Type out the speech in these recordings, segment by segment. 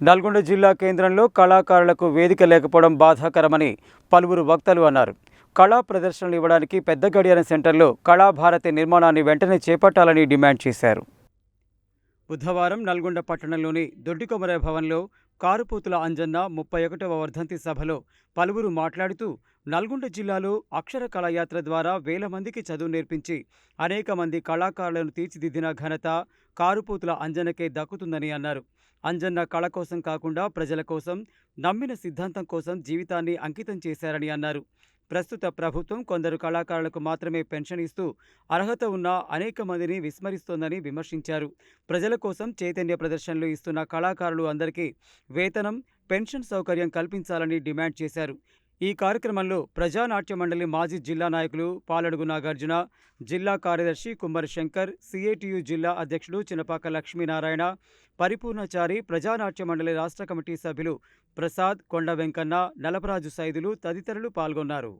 నల్గొండ జిల్లా కేంద్రంలో కళాకారులకు వేదిక లేకపోవడం బాధాకరమని పలువురు వక్తలు అన్నారు. కళా ప్రదర్శనలు ఇవ్వడానికి పెద్ద గడియారం సెంటర్లో కళాభారతి నిర్మాణాన్ని వెంటనే చేపట్టాలని డిమాండ్ చేశారు. బుధవారం నల్గొండ పట్టణంలోని దొడ్డికొమర భవన్లో కారుపోతుల అంజన్న ముప్పై ఒకటవ వర్ధంతి సభలో పలువురు మాట్లాడుతూ నల్గొండ జిల్లాలో అక్షర కళాయాత్ర ద్వారా వేల మందికి చదువు నేర్పించి అనేక మంది కళాకారులను తీర్చిదిద్దిన ఘనత కారుపోతుల అంజనకే దక్కుతుందని అన్నారు. అంజన్న కళ కోసం కాకుండా ప్రజల కోసం నమ్మిన సిద్ధాంతం కోసం జీవితాన్ని అంకితం చేశారని అన్నారు. ప్రస్తుత ప్రభుత్వం కొందరు కళాకారులకు మాత్రమే పెన్షన్ ఇస్తూ అర్హత ఉన్న అనేక మందిని విస్మరిస్తోందని విమర్శించారు. ప్రజల కోసం చైతన్య ప్రదర్శనలు ఇస్తున్న కళాకారులు అందరికీ వేతనం పెన్షన్ సౌకర్యం కల్పించాలని డిమాండ్ చేశారు. ఈ కార్యక్రమంలో ప్రజానాట్య మండలి మాజీ జిల్లా నాయకులు పాలడుగు నాగార్జున జిల్లా కార్యదర్శి కుమ్మరి శంకర్ సిఐటియు జిల్లా అధ్యక్షుడు చినపాక లక్ష్మీనారాయణ పరిపూర్ణచారి ప్రజానాట్య మండలి రాష్ట్ర కమిటీ సభ్యులు ప్రసాద్ కొండ వెంకన్న నలపరాజు సైదులు తదితరులు పాల్గొన్నారు.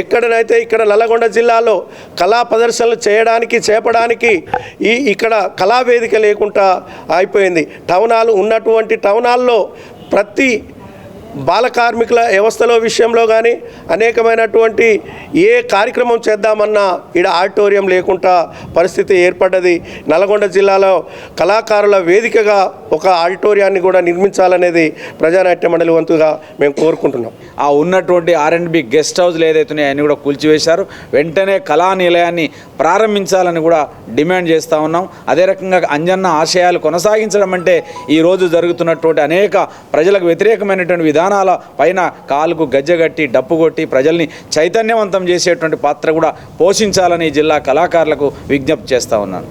ఎక్కడనైతే ఇక్కడ నల్లగొండ జిల్లాలో కళా ప్రదర్శనలు చేయడానికి చేపడానికి ఈ ఇక్కడ కళావేదిక లేకుండా అయిపోయింది. టౌన్ హాల్ ఉన్నటువంటి టౌన్ హాల్లో ప్రతి బాల కార్మికుల వ్యవస్థలో విషయంలో కానీ అనేకమైనటువంటి ఏ కార్యక్రమం చేద్దామన్నా ఈడ ఆడిటోరియం లేకుండా పరిస్థితి ఏర్పడ్డది. నల్గొండ జిల్లాలో కళాకారుల వేదికగా ఒక ఆడిటోరియాన్ని కూడా నిర్మించాలనేది ప్రజానాట్య మండలి వంతుగా మేము కోరుకుంటున్నాం. ఆ ఉన్నటువంటి ఆర్ అండ్ బి గెస్ట్ హౌస్లు ఏదైతున్నాయో అన్నీ కూడా కూల్చివేశారు. వెంటనే కళా నిలయాన్ని ప్రారంభించాలని కూడా డిమాండ్ చేస్తూ ఉన్నాం. అదే రకంగా అంజన్న ఆశయాలు కొనసాగించడం అంటే ఈరోజు జరుగుతున్నటువంటి అనేక ప్రజలకు వ్యతిరేకమైనటువంటి విధానం విధానాల పైన కాలుకు గజ్జగట్టి డప్పు కొట్టి ప్రజల్ని చైతన్యవంతం చేసేటువంటి పాత్ర కూడా పోషించాలని జిల్లా కళాకారులకు విజ్ఞప్తి చేస్తూ ఉన్నాను.